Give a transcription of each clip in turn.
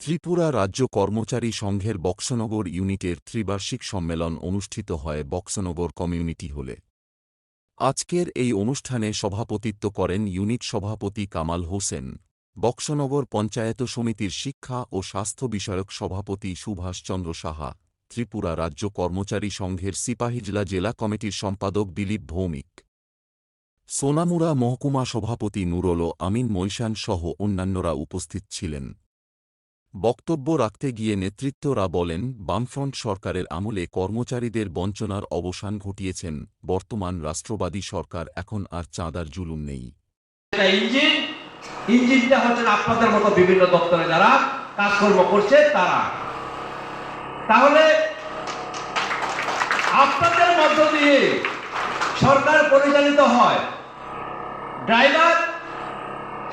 ত্রিপুরা রাজ্য কর্মচারী সংঘের বক্সনগর ইউনিটের ত্রিবার্ষিক সম্মেলন অনুষ্ঠিত হয় বক্সনগর কমিউনিটি হলে। আজকের এই অনুষ্ঠানে সভাপতিত্ব করেন ইউনিট সভাপতি কামাল হোসেন, বক্সনগর পঞ্চায়েত সমিতির শিক্ষা ও স্বাস্থ্য বিষয়ক সভাপতি সুভাষচন্দ্র সাহা, ত্রিপুরা রাজ্য কর্মচারী সংঘের সিপাহীজলা জেলা কমিটির সম্পাদক দিলীপ ভৌমিক। সোনামুড়া মহকুমা সভাপতি নুরুল আমিন মৈশান সহ অন্যান্যরা উপস্থিত ছিলেন। বক্তব্য রাখতে গিয়ে নেতৃত্বরা বলেন, বামফ্রন্ট সরকারের আমলে কর্মচারীদের বঞ্চনার অবসান ঘটিয়েছেন, বর্তমান রাষ্ট্রবাদী সরকার এখন আর চাঁদার জুলুম নেই। আপনাদের মতো বিভিন্ন দপ্তরে যারা কাজকর্ম করছে, তারা। তাহলে আপনাদের মধ্য দিয়ে সরকার পরিচালিত হয়। ড্রাইভার,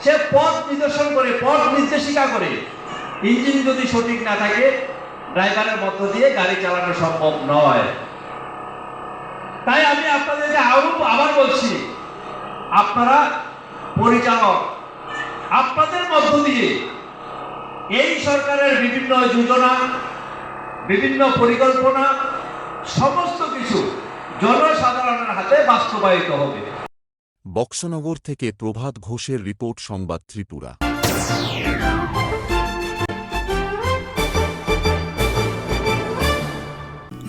সে পথ নিদর্শন করে, পথ নির্দেশিকা করে। ইঞ্জিন যদি সঠিক না থাকে, ড্রাইভারের মধ্য দিয়ে গাড়ি চালানো সম্ভব নয়। তাই আমি আপনাদেরকে আরও আবার বলছি, আপনারা পরিচালক, আপনাদের মধ্য দিয়ে এই সরকারের বিভিন্ন যোজনা, বিভিন্ন পরিকল্পনা, সমস্ত কিছু জনসাধারণের হাতে বাস্তবায়িত হবে। বক্সনগর থেকে প্রভাত ঘোষের রিপোর্ট সংবাদ ত্রিপুরা।